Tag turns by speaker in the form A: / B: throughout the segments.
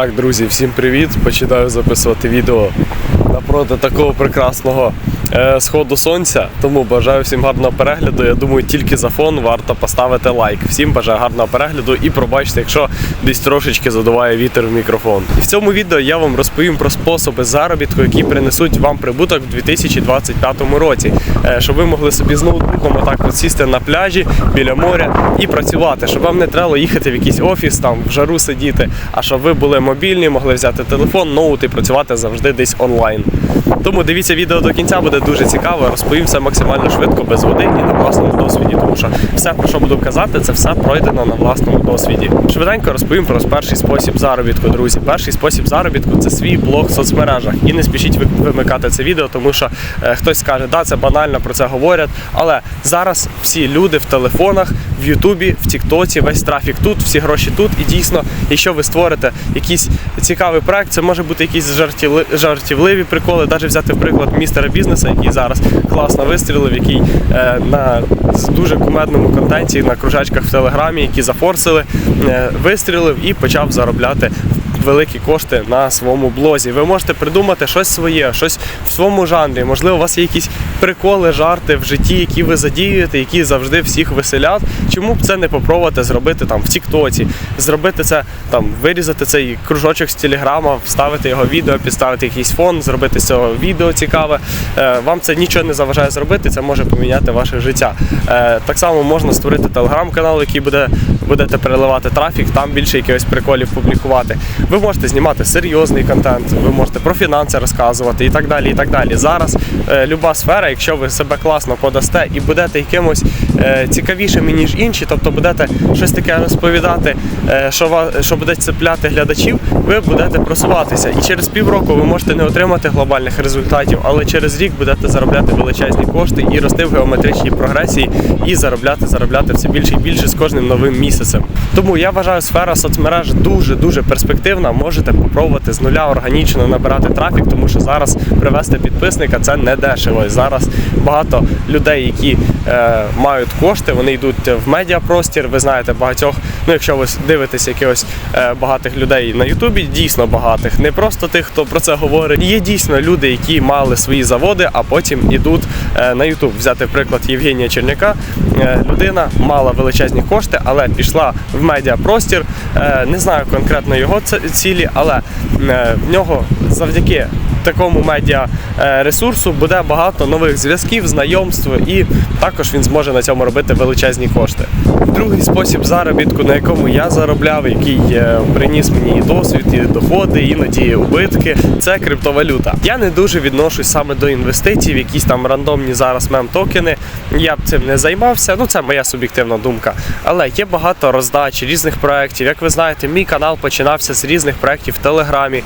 A: Так, друзі, всім привіт! Починаю записувати відео напроти такого прекрасного сходу сонця. Тому бажаю всім гарного перегляду. Я думаю, тільки за фон варто поставити лайк. Всім бажаю гарного перегляду і пробачте, якщо десь трошечки задуває вітер в мікрофон. І в цьому відео я вам розповім про способи заробітку, які принесуть вам прибуток в 2025 році, Е, щоб ви могли собі з ноутбуком отак от сісти на пляжі біля моря і працювати, щоб вам не треба їхати в якийсь офіс, там в жару сидіти, а щоб ви були мобільні, могли взяти телефон, ноут і працювати завжди десь онлайн. Тому дивіться відео до кінця, буде дуже цікаво. Розповім все максимально швидко, без води і на власному досвіді. Тому що все, про що буду казати, це все пройдено на власному досвіді. Швиденько розповім про перший спосіб заробітку, друзі. Перший спосіб заробітку це свій блог в соцмережах. І не спішіть вимикати це відео, тому що е, хтось скаже, да, це банально про це говорять. Але зараз всі люди в телефонах, в Ютубі, в Тіктоці, весь трафік тут, всі гроші тут. І дійсно, якщо ви створите якийсь цікавий проект, це може бути якісь жартівливі приколи, навіть взяти приклад містера бізнеса, який зараз класно вистрілив, який е, на дуже кумедному контенті на кружечках в телеграмі, які зафорсили, е, вистрілив і почав заробляти великі кошти на своєму блозі. Ви можете придумати щось своє, щось в своєму жанрі. Можливо, у вас є якісь приколи, жарти в житті, які ви задіюєте, які завжди всіх веселять. Чому б це не попробувати зробити там в Тіктоці, зробити це там, вирізати цей кружочок з телеграма, вставити його відео, підставити якийсь фон, зробити з цього відео цікаве. Е, Вам це нічого не заважає зробити, це може поміняти ваше життя. Е, Так само можна створити телеграм-канал, який буде будете переливати трафік, там більше якихось приколів публікувати. Ви можете знімати серйозний контент, ви можете про фінанси розказувати і так далі. І так далі. Зараз е, люба сфера, якщо ви себе класно подасте і будете якимось е, цікавішим ніж інші, тобто будете щось таке розповідати, е, що ва- що буде цепляти глядачів, ви будете просуватися. І через півроку ви можете не отримати глобальних результатів, але через рік будете заробляти величезні кошти і рости в геометричній прогресії, і заробляти, заробляти все більше і більше з кожним новим місяцем. Тому я вважаю, сфера соцмереж дуже дуже перспективна. Можете попробувати з нуля органічно набирати трафік, тому що зараз привести підписника це не дешево. Зараз багато людей, які е, мають кошти, вони йдуть в медіапростір. Ви знаєте багатьох. Ну, якщо ви дивитесь якихось е, багатих людей на Ютубі, дійсно багатих, не просто тих, хто про це говорить. Є дійсно люди, які мали свої заводи, а потім ідуть е, на Ютуб. Взяти приклад Євгенія Черняка. Е, людина мала величезні кошти, але пішла в медіапростір. Не знаю конкретно його цілі, але в нього завдяки такому медіа ресурсу буде багато нових зв'язків, знайомств, і також він зможе на цьому робити величезні кошти. Другий спосіб заробітку, на якому я заробляв, який е, приніс мені і досвід, і доходи, іноді убитки, це криптовалюта. Я не дуже відношусь саме до інвестицій, в якісь там рандомні зараз мем-токени. Я б цим не займався. Ну це моя суб'єктивна думка. Але є багато роздач різних проєктів. Як ви знаєте, мій канал починався з різних проєктів в Телеграмі.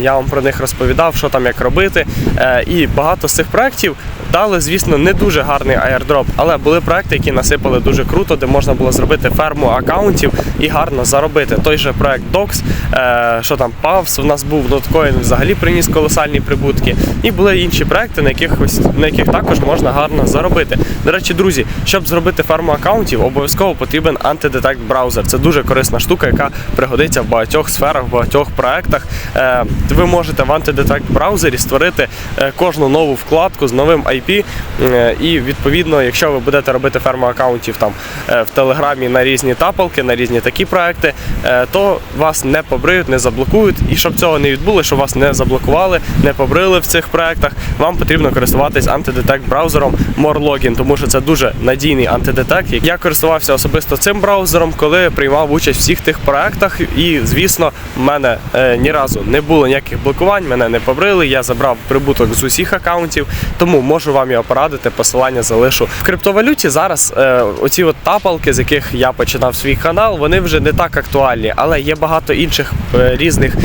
A: Я вам про них розповідав, що там як робити. Е, І багато з цих проєктів дали, звісно, не дуже гарний аірдроп, але були проекти, які насипали дуже круто, де можна було зробити ферму акаунтів і гарно заробити. Той же проект Docs, е, що там Pavs у нас був, Notcoin взагалі приніс колосальні прибутки. І були інші проекти, на яких на яких також можна гарно заробити. До речі, друзі, щоб зробити ферму акаунтів, обов'язково потрібен антидетект браузер. Це дуже корисна штука, яка пригодиться в багатьох сферах, в багатьох проектах. Е, Ви можете в антидетект браузері створити е, кожну нову вкладку з новим IP. е, І відповідно, якщо ви будете робити ферму акаунтів там е, в Телеграмі на різні тапалки, на різні такі проекти, е, то вас не побриють, не заблокують. І щоб цього не відбулося, щоб вас не заблокували, не побрили в цих проектах, вам потрібно користуватись антидетект браузером MoreLogin, тому що це дуже надійний антидетект. Я користувався особисто цим браузером, коли приймав участь в всіх тих проектах. І звісно, в мене е, ні разу не було ніяких блокувань, мене не побрили. Я забрав прибуток з усіх акаунтів, тому можу вам його порадити. Посилання залишу в криптовалюті. Зараз е, оці от тапалки, з яких я починав свій канал, вони вже не так актуальні, але є багато інших е, різних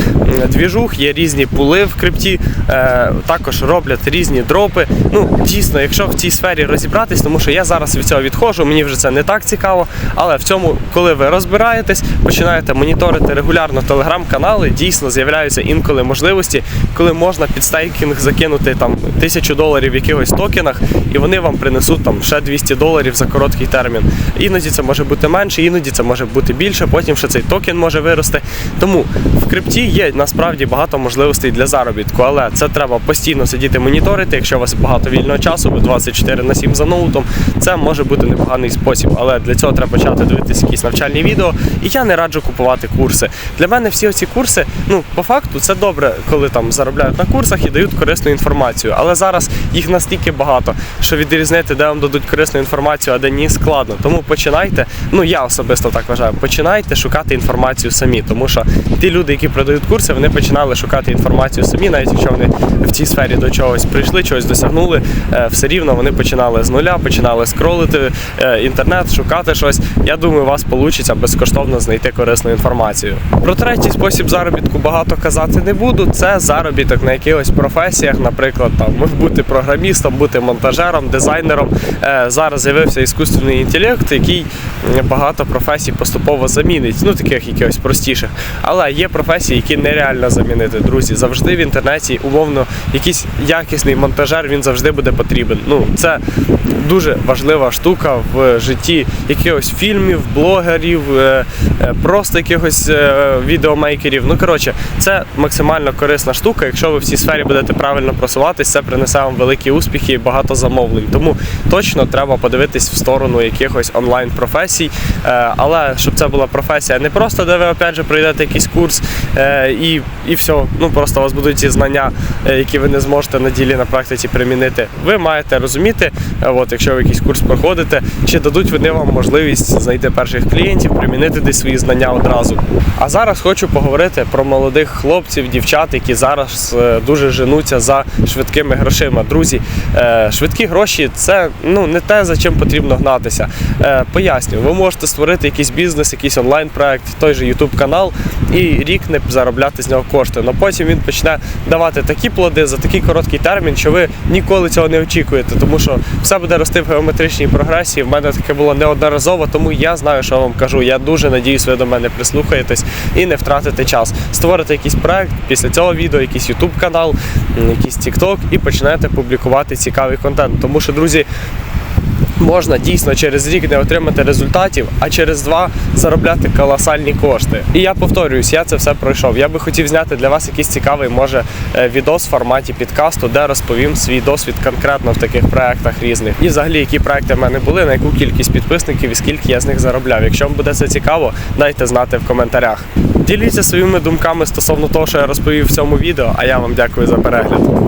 A: двіжух, є різні пули в крипті, е, також роблять різні дропи. Ну дійсно, якщо в цій сфері розібратись, тому що я зараз від цього відходжу, мені вже це не так цікаво. Але в цьому, коли ви розбираєтесь, починаєте моніторити регулярно телеграм-канали, дійсно з'являються інколи можливості, коли можна під стейкінг закинути там тисячу доларів якихось токенах, і вони вам принесуть там ще 200 доларів за короткий термін. Іноді це може бути менше, іноді це може бути більше. Потім ще цей токен може вирости. Тому в крипті є насправді багато можливостей для заробітку, але це треба постійно сидіти моніторити. Якщо у вас багато вільного часу, ви 24 на 7 за ноутом, це може бути непоганий спосіб. Але для цього треба почати дивитися якісь навчальні відео. І я не раджу купувати курси. Для мене всі ці курси, ну по факту, це добре, коли там заробляють на курсах і дають корисну інформацію. Але зараз їх настільки багато, що відрізнити, де вам дадуть корисну інформацію, а де ні, складно. Тому починайте. Ну я особисто так вважаю. Починайте шукати інформацію самі, тому що ті люди, які продають курси, вони починали шукати інформацію самі, навіть якщо вони в цій сфері до чогось прийшли, чогось досягнули, е, все рівно вони починали з нуля, починали скролити е, інтернет, шукати щось. Я думаю, у вас вийде безкоштовно знайти корисну інформацію. Про третій спосіб заробітку багато казати не буду. Це заробіток на якихось професіях, наприклад, там бути програмістом, бути монтажером, дизайнером. Е, Зараз з'явився іскусственний інтелект, який багато професій поступово замінить, ну таких якихось простіших. Але є професії, які нереально замінити. Друзі, завжди в інтернеті умовно якийсь якісний монтажер він завжди буде потрібен. Ну це дуже важлива штука в житті якихось фільмів, блогерів, е, е, просто якихось відеомейкерів. Ну коротше, це максимально корисна штука. Якщо ви в цій сфері будете правильно просуватись, це принесе вам великі успіхи і багато замовлень. Тому точно треба подивитись в сторону якихось онлайн професій. Е, Але щоб це була професія не просто, де ви опять же пройдете якийсь курс е, і, і все. Ну просто у вас будуть ці знання, е, які ви не зможете на ділі на практиці примінити. Ви маєте розуміти, от якщо ви якийсь курс проходите, чи дадуть вони вам можливість знайти перших клієнтів, примінити десь свої знання одразу. А зараз хочу поговорити про молодих хлопців, дівчат, які зараз дуже женуться за швидкими грошима. Друзі, швидкі гроші це ну не те, за чим потрібно гнатися. Е, Поясню, ви можете створити якийсь бізнес, якийсь онлайн-проект, той же YouTube канал, і рік не заробляти з нього кошти. Но потім він почне давати такі плоди за такий короткий термін, що ви ніколи цього не очікуєте, тому що все буде рости в геометричній прогресії. В мене таке було неодноразово, тому я знаю, що вам кажу. Я дуже надіюсь, ви до мене прислухаєтесь і не втратите час. Створите якийсь проект після цього відео, якийсь YouTube канал, якийсь TikTok і почнете публікувати цікавий контент. Тому що, друзі, можна дійсно через рік не отримати результатів, а через два заробляти колосальні кошти. І я повторююсь, я це все пройшов. Я би хотів зняти для вас якийсь цікавий, може, е, відос в форматі підкасту, де розповім свій досвід конкретно в таких проектах різних. І взагалі, які проекти в мене були, на яку кількість підписників і скільки я з них заробляв. Якщо вам буде це цікаво, дайте знати в коментарях. Діліться своїми думками стосовно того, що я розповів в цьому відео, а я вам дякую за перегляд.